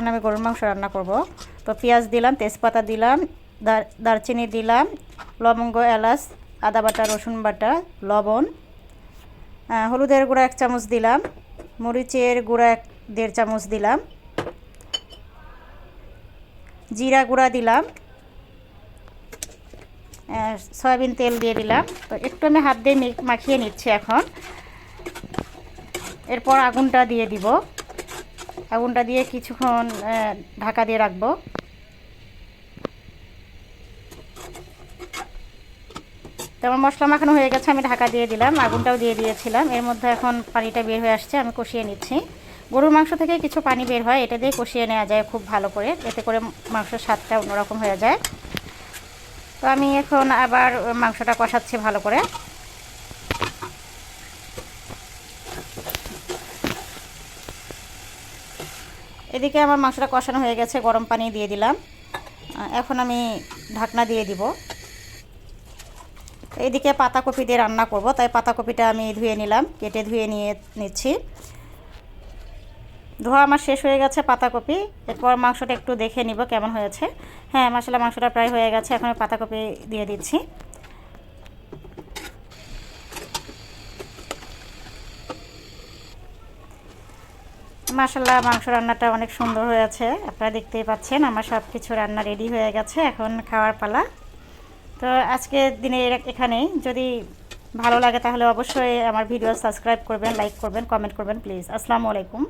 এখন আমি গরুর মাংস রান্না করব। তো পেঁয়াজ দিলাম, তেজপাতা দিলাম, দার দারচিনি দিলাম, লবঙ্গ, এলাচ, আদা বাটা, রসুন বাটা, লবণ হলুদের গুঁড়া এক চামচ দিলাম, মরিচের গুঁড়া এক দেড় চামচ দিলাম, জিরা গুঁড়া দিলাম সয়াবিন তেল দিয়ে দিলাম। তো একটু আমি হাত দিয়ে মাখিয়ে নিচ্ছি এখন। এরপর আগুনটা দিয়ে দিব। আগুনটা দিয়ে কিছুক্ষণ ঢাকা দিয়ে রাখব। তো আমার মশলা মাখানো হয়ে গেছে, আমি ঢাকা দিয়ে দিলাম, আগুনটাও দিয়ে দিয়েছিলাম। এর মধ্যে এখন পানিটা বের হয়ে আসছে, আমি কষিয়ে নিচ্ছি। গরুর মাংস থেকে কিছু পানি বের হয়, এটা দিয়ে কষিয়ে নেওয়া যায় খুব ভালো করে, এতে করে মাংসের স্বাদটা অন্যরকম হয়ে যায়। তো আমি এখন আবার মাংসটা কষাচ্ছি ভালো করে। এদিকে আমার মাংসটা কষানো হয়ে গেছে, গরম পানি দিয়ে দিলাম। এখন আমি ঢাকনা দিয়ে দিব। এদিকে পাতাকপি দিয়ে রান্না করব, তাই পাতাকপিটা আমি ধুয়ে নিলাম, কেটে ধুয়ে নিয়ে নিচ্ছি। ধোয়া আমার শেষ হয়ে গেছে পাতাকপি, এরপর মাংসটা একটু দেখে নিব কেমন হয়েছে। হ্যাঁ মশলা মাংসটা প্রায় হয়ে গেছে, এখন পাতাকপি দিয়ে দিচ্ছি। মাসাল্লাহ মাংস রান্নাটা অনেক সুন্দর হয়েছে। আপনারা দেখতেই পাচ্ছেন, আমার সব কিছু রান্না রেডি হয়ে গেছে এখন খাওয়ার পালা। তো আজকের দিনে এখানেই। যদি ভালো লাগে তাহলে অবশ্যই আমার ভিডিও সাবস্ক্রাইব করবেন লাইক করবেন কমেন্ট করবেন প্লিজ আসসালামু আলাইকুম।